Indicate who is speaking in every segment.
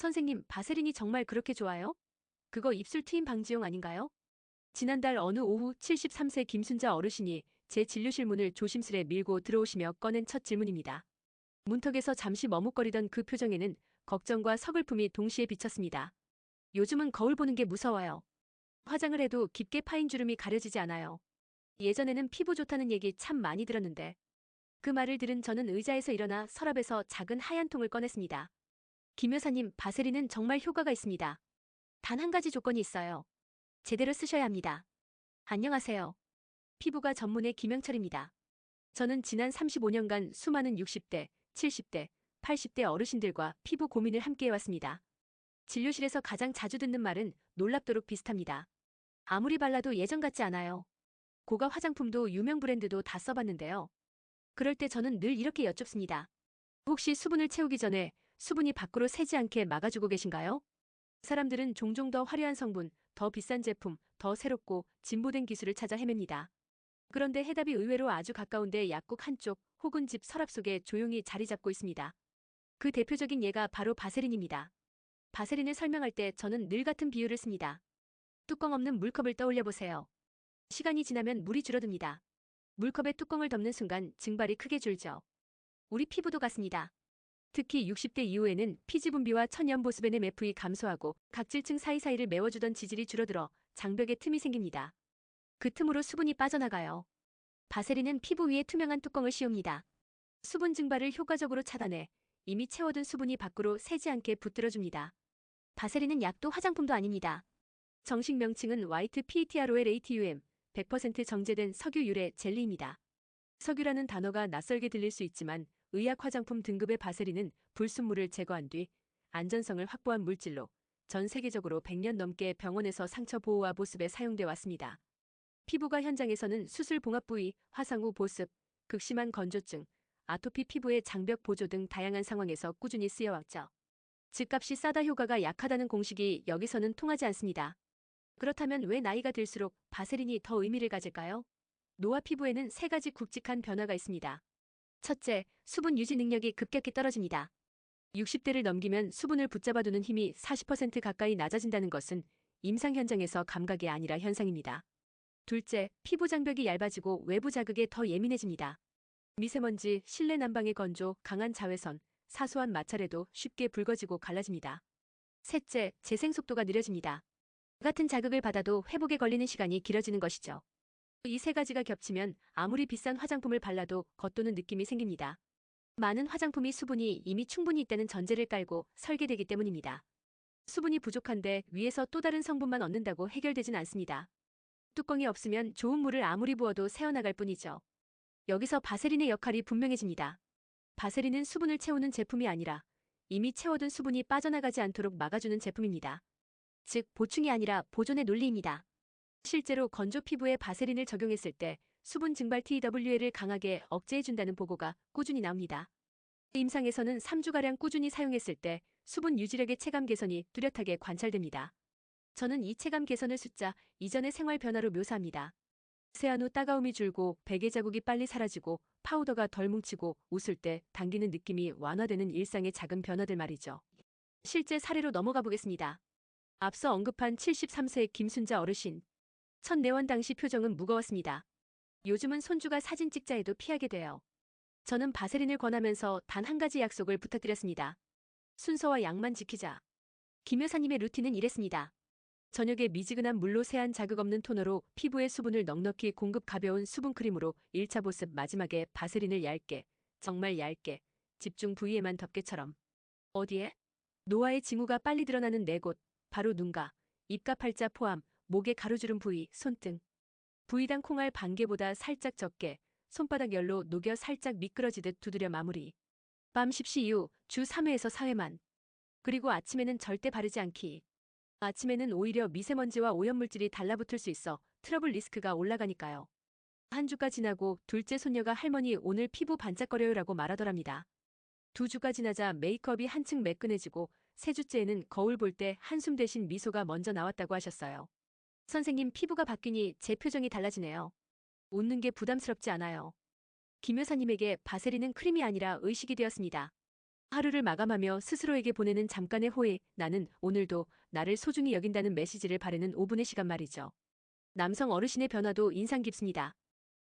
Speaker 1: 선생님, 바세린이 정말 그렇게 좋아요? 그거 입술 트임 방지용 아닌가요? 지난달 어느 오후 73세 김순자 어르신이 제 진료실 문을 조심스레 밀고 들어오시며 꺼낸 첫 질문입니다. 문턱에서 잠시 머뭇거리던 그 표정에는 걱정과 서글픔이 동시에 비쳤습니다. 요즘은 거울 보는 게 무서워요. 화장을 해도 깊게 파인 주름이 가려지지 않아요. 예전에는 피부 좋다는 얘기 참 많이 들었는데 그 말을 들은 저는 의자에서 일어나 서랍에서 작은 하얀 통을 꺼냈습니다. 김 여사님, 바세린은 정말 효과가 있습니다. 단 한 가지 조건이 있어요. 제대로 쓰셔야 합니다. 안녕하세요. 피부가 전문의 김영철입니다. 저는 지난 35년간 수많은 60대, 70대, 80대 어르신들과 피부 고민을 함께 해왔습니다. 진료실에서 가장 자주 듣는 말은 놀랍도록 비슷합니다. 아무리 발라도 예전 같지 않아요. 고가 화장품도 유명 브랜드도 다 써봤는데요. 그럴 때 저는 늘 이렇게 여쭙습니다. 혹시 수분을 채우기 전에 수분이 밖으로 새지 않게 막아주고 계신가요? 사람들은 종종 더 화려한 성분, 더 비싼 제품, 더 새롭고 진보된 기술을 찾아 헤맵니다. 그런데 해답이 의외로 아주 가까운데 약국 한쪽 혹은 집 서랍 속에 조용히 자리 잡고 있습니다. 그 대표적인 예가 바로 바세린입니다. 바세린을 설명할 때 저는 늘 같은 비유를 씁니다. 뚜껑 없는 물컵을 떠올려 보세요. 시간이 지나면 물이 줄어듭니다. 물컵에 뚜껑을 덮는 순간 증발이 크게 줄죠. 우리 피부도 같습니다. 특히 60대 이후에는 피지 분비와 천연 보습의 MF이 감소하고 각질층 사이사이를 메워주던 지질이 줄어들어 장벽에 틈이 생깁니다. 그 틈으로 수분이 빠져나가요. 바세린은 피부 위에 투명한 뚜껑을 씌웁니다. 수분 증발을 효과적으로 차단해 이미 채워둔 수분이 밖으로 새지 않게 붙들어줍니다. 바세린은 약도 화장품도 아닙니다. 정식 명칭은 화이트 PETROL ATUM, 100% 정제된 석유 유래 젤리입니다. 석유라는 단어가 낯설게 들릴 수 있지만 의약 화장품 등급의 바세린은 불순물을 제거한 뒤 안전성을 확보한 물질로 전 세계적으로 100년 넘게 병원에서 상처 보호와 보습에 사용돼 왔습니다. 피부과 현장에서는 수술 봉합 부위, 화상 후 보습, 극심한 건조증, 아토피 피부의 장벽 보조 등 다양한 상황에서 꾸준히 쓰여왔죠. 즉값이 싸다 효과가 약하다는 공식이 여기서는 통하지 않습니다. 그렇다면 왜 나이가 들수록 바세린이 더 의미를 가질까요? 노화 피부에는 세 가지 굵직한 변화가 있습니다. 첫째, 수분 유지 능력이 급격히 떨어집니다. 60대를 넘기면 수분을 붙잡아두는 힘이 40% 가까이 낮아진다는 것은 임상 현장에서 감각이 아니라 현상입니다. 둘째, 피부 장벽이 얇아지고 외부 자극에 더 예민해집니다. 미세먼지, 실내 난방의 건조, 강한 자외선, 사소한 마찰에도 쉽게 붉어지고 갈라집니다. 셋째, 재생 속도가 느려집니다. 같은 자극을 받아도 회복에 걸리는 시간이 길어지는 것이죠. 이 세 가지가 겹치면 아무리 비싼 화장품을 발라도 겉도는 느낌이 생깁니다. 많은 화장품이 수분이 이미 충분히 있다는 전제를 깔고 설계되기 때문입니다. 수분이 부족한데 위에서 또 다른 성분만 얻는다고 해결되진 않습니다. 뚜껑이 없으면 좋은 물을 아무리 부어도 새어나갈 뿐이죠. 여기서 바세린의 역할이 분명해집니다. 바세린은 수분을 채우는 제품이 아니라 이미 채워둔 수분이 빠져나가지 않도록 막아주는 제품입니다. 즉 보충이 아니라 보존의 논리입니다. 실제로 건조 피부에 바세린을 적용했을 때 수분 증발 TWL을 강하게 억제해준다는 보고가 꾸준히 나옵니다. 임상에서는 3주가량 꾸준히 사용했을 때 수분 유지력의 체감 개선이 뚜렷하게 관찰됩니다. 저는 이 체감 개선을 숫자 이전의 생활 변화로 묘사합니다. 세안 후 따가움이 줄고 베개 자국이 빨리 사라지고 파우더가 덜 뭉치고 웃을 때 당기는 느낌이 완화되는 일상의 작은 변화들 말이죠. 실제 사례로 넘어가 보겠습니다. 앞서 언급한 73세 김순자 어르신. 첫 내원 당시 표정은 무거웠습니다. 요즘은 손주가 사진 찍자 해도 피하게 돼요. 저는 바세린을 권하면서 단 한 가지 약속을 부탁드렸습니다. 순서와 양만 지키자. 김 여사님의 루틴은 이랬습니다. 저녁에 미지근한 물로 세안 자극 없는 토너로 피부에 수분을 넉넉히 공급 가벼운 수분 크림으로 1차 보습 마지막에 바세린을 얇게, 정말 얇게, 집중 부위에만 덮개처럼. 어디에? 노화의 징후가 빨리 드러나는 네 곳, 바로 눈가, 입가 팔자 포함, 목에 가로주름 부위, 손등. 부위당 콩알 반 개보다 살짝 적게, 손바닥 열로 녹여 살짝 미끄러지듯 두드려 마무리. 밤 10시 이후 주 3회에서 4회만. 그리고 아침에는 절대 바르지 않기. 아침에는 오히려 미세먼지와 오염물질이 달라붙을 수 있어 트러블 리스크가 올라가니까요. 한 주가 지나고 둘째 손녀가 할머니 오늘 피부 반짝거려요라고 말하더랍니다. 두 주가 지나자 메이크업이 한층 매끈해지고 세 주째에는 거울 볼 때 한숨 대신 미소가 먼저 나왔다고 하셨어요. 선생님 피부가 바뀌니 제 표정이 달라지네요. 웃는 게 부담스럽지 않아요. 김 여사님에게 바세린은 크림이 아니라 의식이 되었습니다. 하루를 마감하며 스스로에게 보내는 잠깐의 호의, 나는 오늘도 나를 소중히 여긴다는 메시지를 바르는 5분의 시간 말이죠. 남성 어르신의 변화도 인상 깊습니다.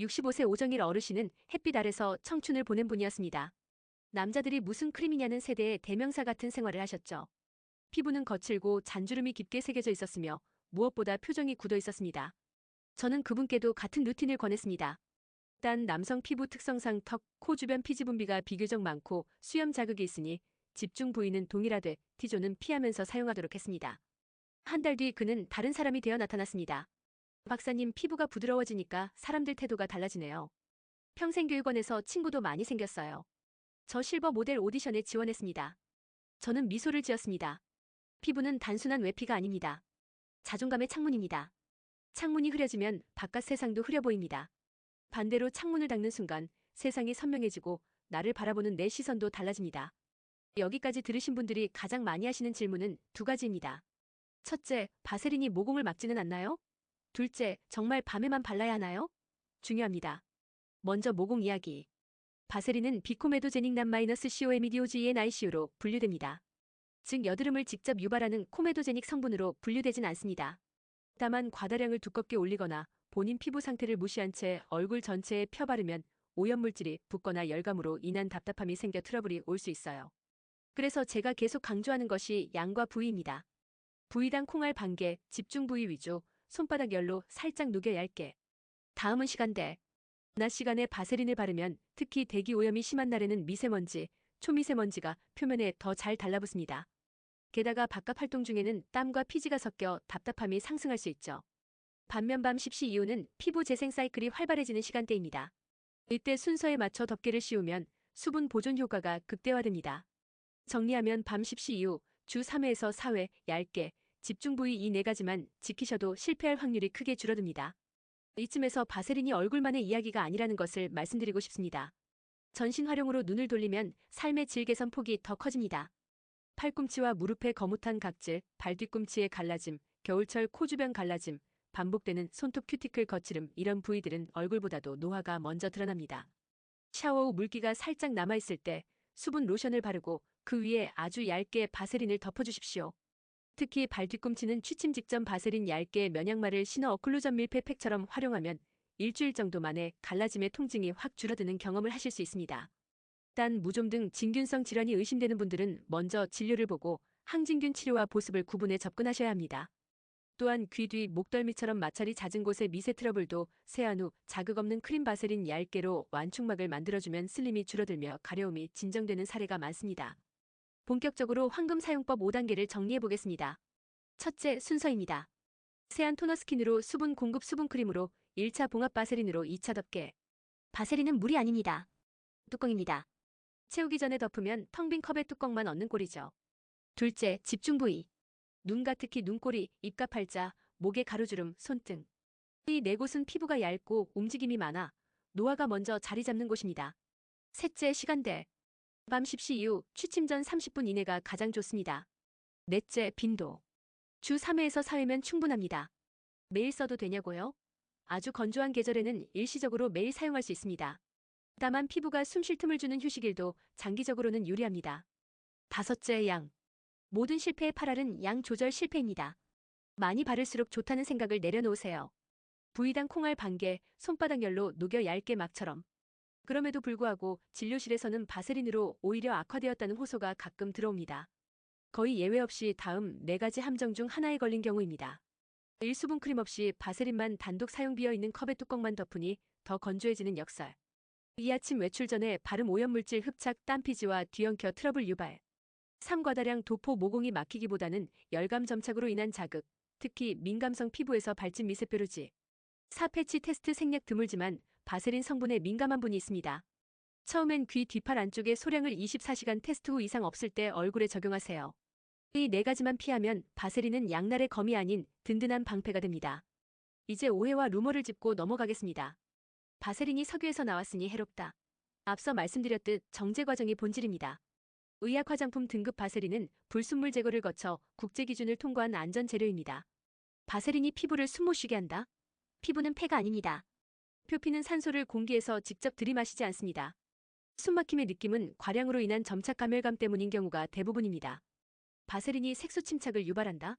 Speaker 1: 65세 오정일 어르신은 햇빛 아래서 청춘을 보낸 분이었습니다. 남자들이 무슨 크림이냐는 세대의 대명사 같은 생활을 하셨죠. 피부는 거칠고 잔주름이 깊게 새겨져 있었으며 무엇보다 표정이 굳어 있었습니다. 저는 그분께도 같은 루틴을 권했습니다. 일단 남성 피부 특성상 턱, 코 주변 피지 분비가 비교적 많고 수염 자극이 있으니 집중 부위는 동일하되 T존은 피하면서 사용하도록 했습니다. 한 달 뒤 그는 다른 사람이 되어 나타났습니다. 박사님 피부가 부드러워지니까 사람들 태도가 달라지네요. 평생교육원에서 친구도 많이 생겼어요. 저 실버 모델 오디션에 지원했습니다. 저는 미소를 지었습니다. 피부는 단순한 외피가 아닙니다. 자존감의 창문입니다. 창문이 흐려지면 바깥 세상도 흐려 보입니다. 반대로 창문을 닦는 순간 세상이 선명해지고 나를 바라보는 내 시선도 달라집니다. 여기까지 들으신 분들이 가장 많이 하시는 질문은 두 가지입니다. 첫째, 바세린이 모공을 막지는 않나요? 둘째, 정말 밤에만 발라야 하나요? 중요합니다. 먼저 모공 이야기. 바세린은 비코메도제닉 남-COMEDOGENICU로 분류됩니다. 즉 여드름을 직접 유발하는 코메도제닉 성분으로 분류되진 않습니다. 다만 과다량을 두껍게 올리거나 본인 피부 상태를 무시한 채 얼굴 전체에 펴바르면 오염물질이 붙거나 열감으로 인한 답답함이 생겨 트러블이 올 수 있어요. 그래서 제가 계속 강조하는 것이 양과 부위입니다. 부위당 콩알 반개, 집중 부위 위주, 손바닥 열로 살짝 녹여 얇게. 다음은 시간대. 낮 시간에 바세린을 바르면 특히 대기 오염이 심한 날에는 미세먼지, 초미세먼지가 표면에 더 잘 달라붙습니다. 게다가 바깥 활동 중에는 땀과 피지가 섞여 답답함이 상승할 수 있죠. 반면 밤 10시 이후는 피부 재생 사이클이 활발해지는 시간대입니다. 이때 순서에 맞춰 덮개를 씌우면 수분 보존 효과가 극대화됩니다. 정리하면 밤 10시 이후 주 3회에서 4회 얇게 집중 부위 이 네 가지만 지키셔도 실패할 확률이 크게 줄어듭니다. 이쯤에서 바세린이 얼굴만의 이야기가 아니라는 것을 말씀드리고 싶습니다. 전신 활용으로 눈을 돌리면 삶의 질 개선 폭이 더 커집니다. 팔꿈치와 무릎의 거뭇한 각질, 발 뒤꿈치의 갈라짐, 겨울철 코 주변 갈라짐, 반복되는 손톱 큐티클 거칠음 이런 부위들은 얼굴보다도 노화가 먼저 드러납니다. 샤워 후 물기가 살짝 남아있을 때 수분 로션을 바르고 그 위에 아주 얇게 바세린을 덮어주십시오. 특히 발 뒤꿈치는 취침 직전 바세린 얇게 면양말을 신어 어클루전 밀폐 팩처럼 활용하면 일주일 정도 만에 갈라짐의 통증이 확 줄어드는 경험을 하실 수 있습니다. 단 무좀 등 진균성 질환이 의심되는 분들은 먼저 진료를 보고 항진균 치료와 보습을 구분해 접근하셔야 합니다. 또한 귀 뒤 목덜미처럼 마찰이 잦은 곳의 미세 트러블도 세안 후 자극 없는 크림 바세린 얇게로 완충막을 만들어주면 슬림이 줄어들며 가려움이 진정되는 사례가 많습니다. 본격적으로 황금 사용법 5단계를 정리해 보겠습니다. 첫째, 순서입니다. 세안 토너 스킨으로 수분 공급 수분 크림으로 1차 봉합 바세린으로 2차 덮개. 바세린은 물이 아닙니다. 뚜껑입니다. 채우기 전에 덮으면 텅 빈 컵의 뚜껑만 얻는 꼴이죠. 둘째, 집중 부위. 눈가 특히 눈꼬리, 입가 팔자, 목의 가로주름, 손등. 이 네 곳은 피부가 얇고 움직임이 많아 노화가 먼저 자리 잡는 곳입니다. 셋째, 시간대. 밤 10시 이후 취침 전 30분 이내가 가장 좋습니다. 넷째, 빈도. 주 3회에서 4회면 충분합니다. 매일 써도 되냐고요? 아주 건조한 계절에는 일시적으로 매일 사용할 수 있습니다. 다만 피부가 숨 쉴 틈을 주는 휴식일도 장기적으로는 유리합니다. 다섯째, 양. 모든 실패의 팔알은 양 조절 실패입니다. 많이 바를수록 좋다는 생각을 내려놓으세요. 부위당 콩알 반개, 손바닥 열로 녹여 얇게 막처럼. 그럼에도 불구하고 진료실에서는 바세린으로 오히려 악화되었다는 호소가 가끔 들어옵니다. 거의 예외 없이 다음 네 가지 함정 중 하나에 걸린 경우입니다. 1수분 크림 없이 바세린만 단독 사용 비어 있는 컵의 뚜껑만 덮으니 더 건조해지는 역설. 이 아침 외출 전에 발음 오염물질 흡착 땀피지와 뒤엉켜 트러블 유발. 3과다량 도포 모공이 막히기보다는 열감 점착으로 인한 자극, 특히 민감성 피부에서 발진 미세뾰루지. 4패치 테스트 생략 드물지만 바세린 성분에 민감한 분이 있습니다. 처음엔 귀 뒷팔 안쪽에 소량을 24시간 테스트 후 이상 없을 때 얼굴에 적용하세요. 이 네 가지만 피하면 바세린은 양날의 검이 아닌 든든한 방패가 됩니다. 이제 오해와 루머를 짚고 넘어가겠습니다. 바세린이 석유에서 나왔으니 해롭다. 앞서 말씀드렸듯 정제 과정이 본질입니다. 의약 화장품 등급 바세린은 불순물 제거를 거쳐 국제 기준을 통과한 안전 재료입니다. 바세린이 피부를 숨 못 쉬게 한다? 피부는 폐가 아닙니다. 표피는 산소를 공기에서 직접 들이마시지 않습니다. 숨막힘의 느낌은 과량으로 인한 점착 감열감 때문인 경우가 대부분입니다. 바세린이 색소 침착을 유발한다?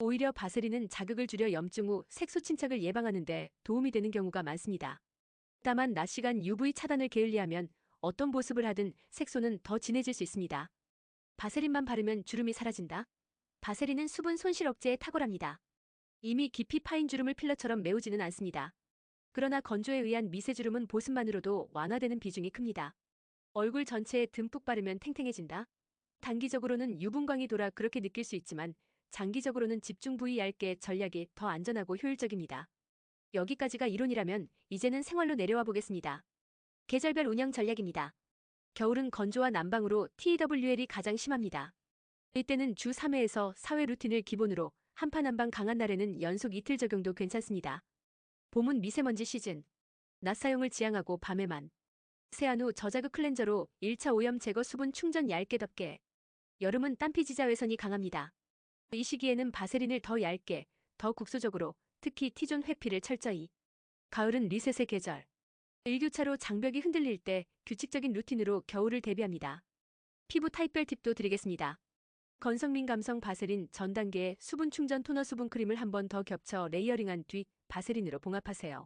Speaker 1: 오히려 바세린은 자극을 줄여 염증 후 색소 침착을 예방하는 데 도움이 되는 경우가 많습니다. 다만 낮 시간 UV 차단을 게을리하면 어떤 보습을 하든 색소는 더 진해질 수 있습니다. 바세린만 바르면 주름이 사라진다? 바세린은 수분 손실 억제에 탁월합니다. 이미 깊이 파인 주름을 필러처럼 메우지는 않습니다. 그러나 건조에 의한 미세 주름은 보습만으로도 완화되는 비중이 큽니다. 얼굴 전체에 듬뿍 바르면 탱탱해진다? 단기적으로는 유분광이 돌아 그렇게 느낄 수 있지만 장기적으로는 집중 부위 얇게 전략이 더 안전하고 효율적입니다. 여기까지가 이론이라면 이제는 생활로 내려와 보겠습니다. 계절별 운영 전략입니다. 겨울은 건조와 난방으로 TWL이 가장 심합니다. 이때는 주 3회에서 4회 루틴을 기본으로 한판 한방 강한 날에는 연속 이틀 적용도 괜찮습니다. 봄은 미세먼지 시즌. 낮 사용을 지향하고 밤에만. 세안 후 저자극 클렌저로 1차 오염 제거 수분 충전 얇게 덮개. 여름은 딴피 지자 외선이 강합니다. 이 시기에는 바세린을 더 얇게, 더 국소적으로, 특히 T존 회피를 철저히. 가을은 리셋의 계절. 일교차로 장벽이 흔들릴 때 규칙적인 루틴으로 겨울을 대비합니다. 피부 타입별 팁도 드리겠습니다. 건성민 감성 바세린 전 단계에 수분 충전 토너 수분 크림을 한 번 더 겹쳐 레이어링한 뒤 바세린으로 봉합하세요.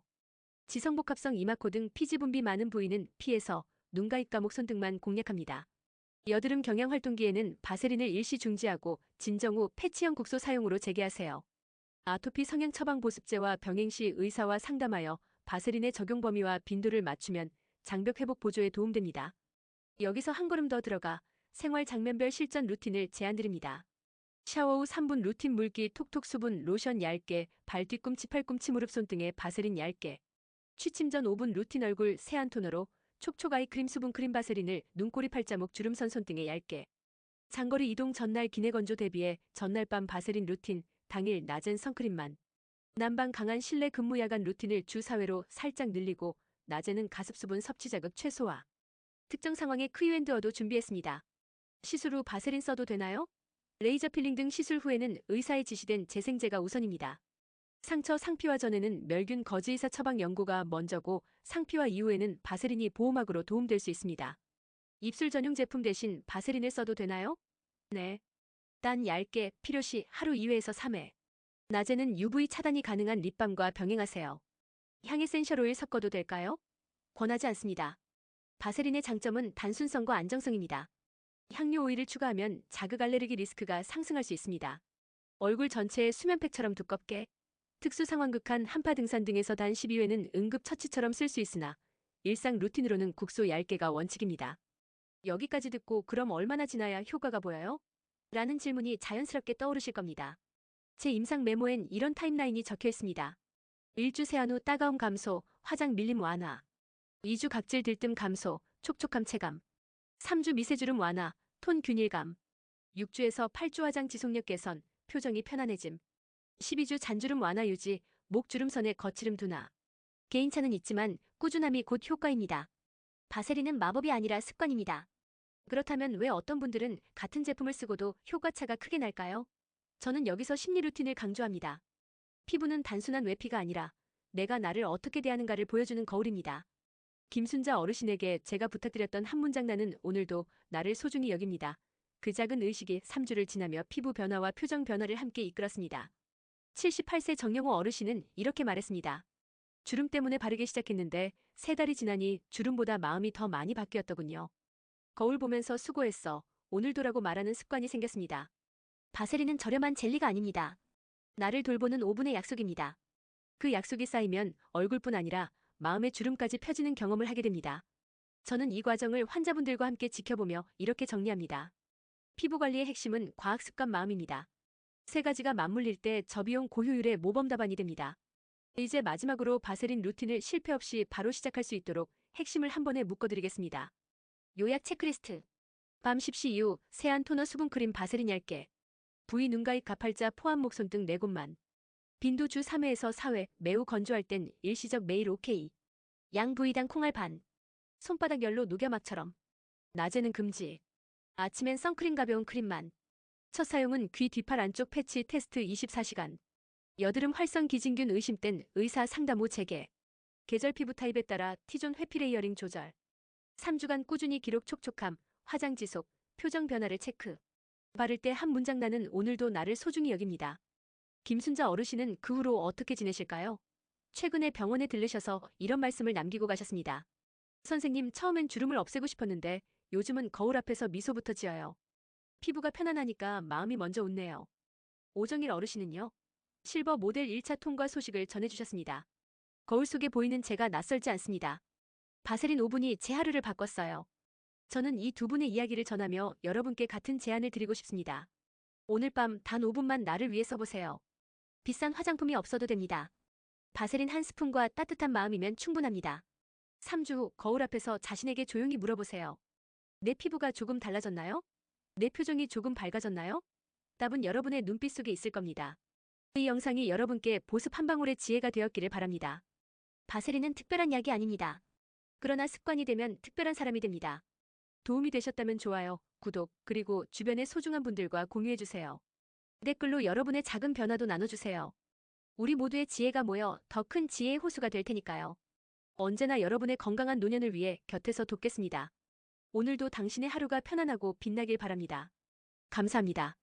Speaker 1: 지성복합성 이마코 등 피지 분비 많은 부위는 피해서 눈가 입가 목손 등만 공략합니다. 여드름 경향 활동기에는 바세린을 일시 중지하고 진정 후 패치형 국소 사용으로 재개하세요. 아토피 성형 처방 보습제와 병행 시 의사와 상담하여 바세린의 적용 범위와 빈도를 맞추면 장벽 회복 보조에 도움됩니다. 여기서 한 걸음 더 들어가 생활 장면별 실전 루틴을 제안드립니다. 샤워 후 3분 루틴 물기 톡톡 수분 로션 얇게 발 뒤꿈치 팔꿈치 무릎 손 등에 바세린 얇게 취침 전 5분 루틴 얼굴 세안 토너로 촉촉 아이크림 수분 크림 바세린을 눈꼬리 팔자목 주름선 손등에 얇게 장거리 이동 전날 기내 건조 대비해 전날 밤 바세린 루틴 당일 낮은 선크림만 난방 강한 실내 근무 야간 루틴을 주 4회로 살짝 늘리고 낮에는 가습 수분 섭취 자극 최소화 특정 상황에 크유앤드어도 준비했습니다. 시술 후 바세린 써도 되나요? 레이저 필링 등 시술 후에는 의사에 지시된 재생제가 우선입니다. 상처 상피화 전에는 멸균 거즈의사 처방 연고가 먼저고 상피화 이후에는 바세린이 보호막으로 도움될 수 있습니다. 입술 전용 제품 대신 바세린을 써도 되나요? 네. 단 얇게 필요시 하루 2회에서 3회. 낮에는 UV 차단이 가능한 립밤과 병행하세요. 향 에 센셜 오일 섞어도 될까요? 권하지 않습니다. 바세린의 장점은 단순성과 안정성입니다. 향료 오일을 추가하면 자극 알레르기 리스크가 상승할 수 있습니다. 얼굴 전체에 수면팩처럼 두껍게 특수 상황 극한 한파 등산 등에서 단 12회는 응급 처치처럼 쓸 수 있으나 일상 루틴으로는 국소 얇게가 원칙입니다. 여기까지 듣고 그럼 얼마나 지나야 효과가 보여요? 라는 질문이 자연스럽게 떠오르실 겁니다. 제 임상 메모엔 이런 타임라인이 적혀 있습니다. 1주 세안 후 따가움 감소, 화장 밀림 완화. 2주 각질 들뜸 감소, 촉촉함 체감. 3주 미세주름 완화, 톤 균일감. 6주에서 8주 화장 지속력 개선, 표정이 편안해짐. 12주 잔주름 완화 유지, 목 주름선의 거칠음 둔화. 개인차는 있지만 꾸준함이 곧 효과입니다. 바세린은 마법이 아니라 습관입니다. 그렇다면 왜 어떤 분들은 같은 제품을 쓰고도 효과차가 크게 날까요? 저는 여기서 심리 루틴을 강조합니다. 피부는 단순한 외피가 아니라 내가 나를 어떻게 대하는가를 보여주는 거울입니다. 김순자 어르신에게 제가 부탁드렸던 한 문장 나는 오늘도 나를 소중히 여깁니다. 그 작은 의식이 3주를 지나며 피부 변화와 표정 변화를 함께 이끌었습니다. 78세 정영호 어르신은 이렇게 말했습니다. 주름 때문에 바르기 시작했는데 세 달이 지나니 주름보다 마음이 더 많이 바뀌었더군요. 거울 보면서 수고했어. 오늘도라고 말하는 습관이 생겼습니다. 바세린은 저렴한 젤리가 아닙니다. 나를 돌보는 5분의 약속입니다. 그 약속이 쌓이면 얼굴뿐 아니라 마음의 주름까지 펴지는 경험을 하게 됩니다. 저는 이 과정을 환자분들과 함께 지켜보며 이렇게 정리합니다. 피부 관리의 핵심은 과학 습관 마음입니다. 세 가지가 맞물릴 때 저비용 고효율의 모범 답안이 됩니다. 이제 마지막으로 바세린 루틴을 실패 없이 바로 시작할 수 있도록 핵심을 한 번에 묶어드리겠습니다. 요약 체크리스트. 밤 10시 이후 세안 토너 수분 크림 바세린 얇게. 부위 눈가입 가팔자 포함 목손 등 4곳만. 빈도 주 3회에서 4회 매우 건조할 땐 일시적 매일 오케이. 양 부위당 콩알 반. 손바닥 열로 녹여막처럼. 낮에는 금지. 아침엔 선크림 가벼운 크림만. 첫 사용은 귀 뒷팔 안쪽 패치 테스트 24시간. 여드름 활성 기진균 의심 땐 의사 상담 후 재개. 계절 피부 타입에 따라 T존 회피 레이어링 조절. 3주간 꾸준히 기록 촉촉함, 화장 지속, 표정 변화를 체크. 바를 때 한 문장 나는 오늘도 나를 소중히 여깁니다. 김순자 어르신은 그 후로 어떻게 지내실까요? 최근에 병원에 들르셔서 이런 말씀을 남기고 가셨습니다. 선생님, 처음엔 주름을 없애고 싶었는데 요즘은 거울 앞에서 미소부터 지어요. 피부가 편안하니까 마음이 먼저 웃네요. 오정일 어르신은요. 실버 모델 1차 통과 소식을 전해주셨습니다. 거울 속에 보이는 제가 낯설지 않습니다. 바세린 5분이 제 하루를 바꿨어요. 저는 이 두 분의 이야기를 전하며 여러분께 같은 제안을 드리고 싶습니다. 오늘 밤 단 5분만 나를 위해 써보세요. 비싼 화장품이 없어도 됩니다. 바세린 한 스푼과 따뜻한 마음이면 충분합니다. 3주 후 거울 앞에서 자신에게 조용히 물어보세요. 내 피부가 조금 달라졌나요? 내 표정이 조금 밝아졌나요? 답은 여러분의 눈빛 속에 있을 겁니다. 이 영상이 여러분께 보습 한 방울의 지혜가 되었기를 바랍니다. 바세린은 특별한 약이 아닙니다. 그러나 습관이 되면 특별한 사람이 됩니다. 도움이 되셨다면 좋아요, 구독, 그리고 주변의 소중한 분들과 공유해주세요. 댓글로 여러분의 작은 변화도 나눠주세요. 우리 모두의 지혜가 모여 더 큰 지혜의 호수가 될 테니까요. 언제나 여러분의 건강한 노년을 위해 곁에서 돕겠습니다. 오늘도 당신의 하루가 편안하고 빛나길 바랍니다. 감사합니다.